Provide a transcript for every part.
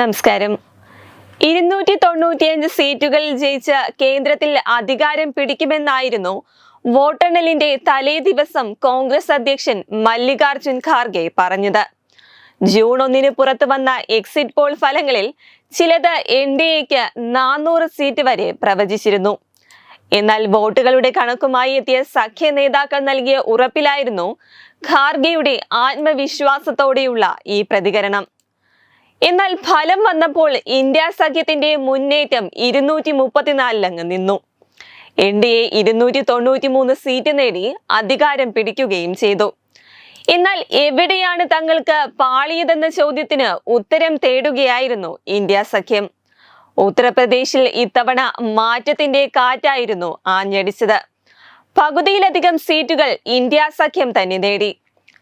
നമസ്കാരം. ഇരുന്നൂറ്റി തൊണ്ണൂറ്റിയഞ്ച് സീറ്റുകളിൽ ജയിച്ച കേന്ദ്രത്തിൽ അധികാരം പിടിക്കുമെന്നായിരുന്നു വോട്ടെണ്ണലിന്റെ തലേ ദിവസം കോൺഗ്രസ് അധ്യക്ഷൻ മല്ലികാർജുൻ ഖാർഗെ പറഞ്ഞത്. ജൂൺ ഒന്നിന് പുറത്തു വന്ന എക്സിറ്റ് പോൾ ഫലങ്ങളിൽ ചിലത് എൻ ഡി എക്ക് നാനൂറ് സീറ്റ് വരെ പ്രവചിച്ചിരുന്നു. എന്നാൽ വോട്ടുകളുടെ കണക്കുമായി എത്തിയ സഖ്യ നേതാക്കൾ നൽകിയ ഉറപ്പിലായിരുന്നു ഖാർഗെയുടെ ആത്മവിശ്വാസത്തോടെയുള്ള ഈ പ്രതികരണം. എന്നാൽ ഫലം വന്നപ്പോൾ ഇന്ത്യ സഖ്യത്തിന്റെ മുന്നേറ്റം ഇരുന്നൂറ്റി മുപ്പത്തിനാലിലങ്ങ് നിന്നു. എൻ ഡി എ ഇരുന്നൂറ്റി തൊണ്ണൂറ്റി മൂന്ന് സീറ്റ് നേടി അധികാരം പിടിക്കുകയും ചെയ്തു. എന്നാൽ എവിടെയാണ് തങ്ങൾക്ക് പാളിയതെന്ന ചോദ്യത്തിന് ഉത്തരം തേടുകയായിരുന്നു ഇന്ത്യ സഖ്യം. ഉത്തർപ്രദേശിൽ ഇത്തവണ മാറ്റത്തിന്റെ കാറ്റായിരുന്നു ആഞ്ഞടിച്ചത്. പകുതിയിലധികം സീറ്റുകൾ ഇന്ത്യ സഖ്യം തന്നെ നേടി.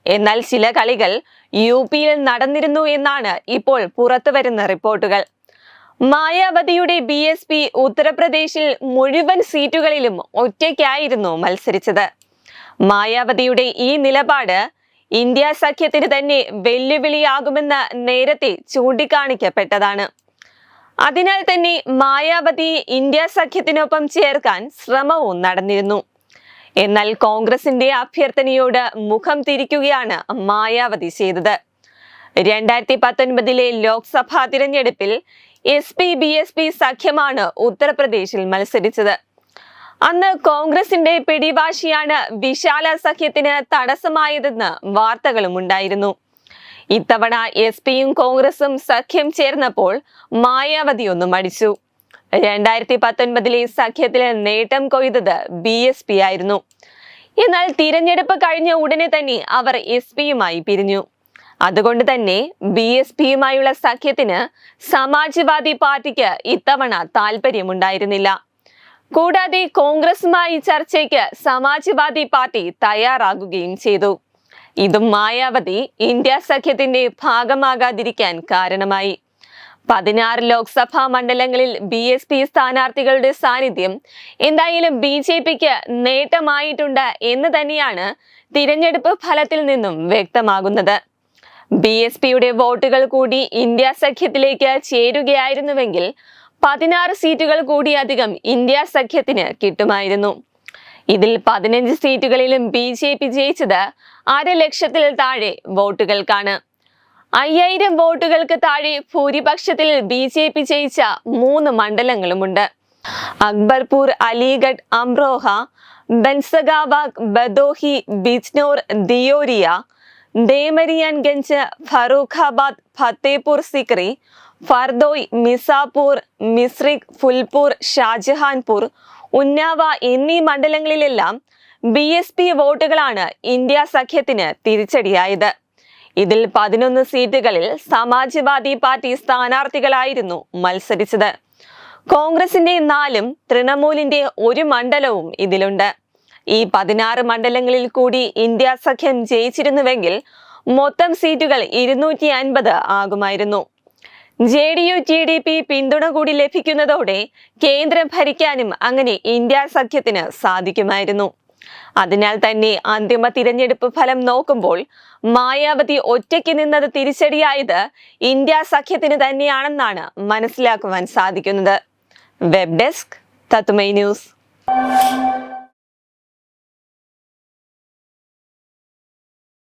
എന്നാൽ ചില കളികൾ യു പിയിൽ നടന്നിരുന്നു എന്നാണ് ഇപ്പോൾ പുറത്തുവരുന്ന റിപ്പോർട്ടുകൾ. മായാവതിയുടെ ബി എസ് പി ഉത്തർപ്രദേശിൽ മുഴുവൻ സീറ്റുകളിലും ഒറ്റയ്ക്കായിരുന്നു മത്സരിച്ചത്. മായാവതിയുടെ ഈ നിലപാട് ഇന്ത്യ സഖ്യത്തിന് തന്നെ വെല്ലുവിളിയാകുമെന്ന് നേരത്തെ ചൂണ്ടിക്കാണിക്കപ്പെട്ടതാണ്. അതിനാൽ തന്നെ മായാവതി ഇന്ത്യ സഖ്യത്തിനൊപ്പം ചേർക്കാൻ ശ്രമവും നടന്നിരുന്നു. എന്നാൽ കോൺഗ്രസിന്റെ അഭ്യർത്ഥനയോട് മുഖം തിരിക്കുകയാണ് മായാവതി ചെയ്തത്. രണ്ടായിരത്തി പത്തൊൻപതിലെ ലോക്സഭാ തിരഞ്ഞെടുപ്പിൽ S P B S P സഖ്യമാണ് ഉത്തർപ്രദേശിൽ മത്സരിച്ചത്. അന്ന് കോൺഗ്രസിന്റെ പിടിവാശിയാണ് വിശാല സഖ്യത്തിന് തടസ്സമായതെന്ന് വാർത്തകളും ഉണ്ടായിരുന്നു. ഇത്തവണ എസ് പിയും കോൺഗ്രസും സഖ്യം ചേർന്നപ്പോൾ മായാവതി ഒന്ന് മടിച്ചു രണ്ടായിരത്തി പത്തൊൻപതിലെ സഖ്യത്തിലെ നേട്ടം കൊയ്തത് ബി എസ് പി ആയിരുന്നു. എന്നാൽ തിരഞ്ഞെടുപ്പ് കഴിഞ്ഞ ഉടനെ തന്നെ അവർ എസ് പിയുമായി പിരിഞ്ഞു. അതുകൊണ്ട് തന്നെ ബി എസ് പിയുമായുള്ള സഖ്യത്തിന് സമാജ്വാദി പാർട്ടിക്ക് ഇത്തവണ താല്പര്യമുണ്ടായിരുന്നില്ല കൂടാതെ കോൺഗ്രസുമായി ചർച്ചയ്ക്ക് സമാജ്വാദി പാർട്ടി തയ്യാറാകുകയും ചെയ്തു. ഇതും മായാവതി ഇന്ത്യ സഖ്യത്തിന്റെ ഭാഗമാകാതിരിക്കാൻ കാരണമായി. പതിനാറ് ലോക്സഭാ മണ്ഡലങ്ങളിൽ ബി എസ് പി സ്ഥാനാർത്ഥികളുടെ സാന്നിധ്യം എന്തായാലും ബി ജെ പിക്ക് നേട്ടമായിട്ടുണ്ട് എന്ന് തന്നെയാണ് തിരഞ്ഞെടുപ്പ് ഫലത്തിൽ നിന്നും വ്യക്തമാകുന്നത്. ബി എസ് പിയുടെ വോട്ടുകൾ കൂടി ഇന്ത്യ സഖ്യത്തിലേക്ക് ചേരുകയായിരുന്നുവെങ്കിൽ പതിനാറ് സീറ്റുകൾ കൂടി അധികം ഇന്ത്യ സഖ്യത്തിന് കിട്ടുമായിരുന്നു. ഇതിൽ പതിനഞ്ച് സീറ്റുകളിലും ബി ജെ പി ജയിച്ചത് അര ലക്ഷത്തിൽ താഴെ വോട്ടുകൾക്കാണ്. അയ്യായിരം വോട്ടുകൾക്ക് താഴെ ഭൂരിപക്ഷത്തിൽ ബി ജെ പി ജയിച്ച മൂന്ന് മണ്ഡലങ്ങളുമുണ്ട്. അക്ബർപൂർ അലിഗഡ് അംറോഹ ബൻസഗാബാഗ് ബദോഹി ബിജ്നോർ ദിയോരിയ ദേമരിയാൻഗഞ്ച് ഫറൂഖാബാദ് ഫത്തേപൂർ സിക്രി ഫർദോയ് മിസാപൂർ മിസ്രിഖ് ഫുൽപൂർ ഷാജഹാൻപൂർ ഉന്നാവ എന്നീ മണ്ഡലങ്ങളിലെല്ലാം ബി എസ് പി വോട്ടുകളാണ് ഇന്ത്യ സഖ്യത്തിന് തിരിച്ചടിയായത്. ഇതിൽ പതിനൊന്ന് സീറ്റുകളിൽ സമാജ്വാദി പാർട്ടി സ്ഥാനാർത്ഥികളായിരുന്നു മത്സരിച്ചത്. കോൺഗ്രസിന്റെ നാലും തൃണമൂലിന്റെ ഒരു മണ്ഡലവും ഇതിലുണ്ട്. ഈ പതിനാറ് മണ്ഡലങ്ങളിൽ കൂടി ഇന്ത്യ സഖ്യം ജയിച്ചിരുന്നുവെങ്കിൽ മൊത്തം സീറ്റുകൾ ഇരുന്നൂറ്റി അൻപത് ആകുമായിരുന്നു. J D U T D P പിന്തുണ കൂടി ലഭിക്കുന്നതോടെ കേന്ദ്രം ഭരിക്കാനും അങ്ങനെ ഇന്ത്യ സഖ്യത്തിന് സാധിക്കുമായിരുന്നു. അതിനാൽ തന്നെ അന്തിമ തിരഞ്ഞെടുപ്പ് ഫലം നോക്കുമ്പോൾ മായാവതി ഒറ്റയ്ക്ക് നിന്നത് തിരിച്ചടിയായത് ഇന്ത്യ സഖ്യത്തിന് തന്നെയാണെന്നാണ് മനസ്സിലാക്കുവാൻ സാധിക്കുന്നത്. Web desk Thathumai news.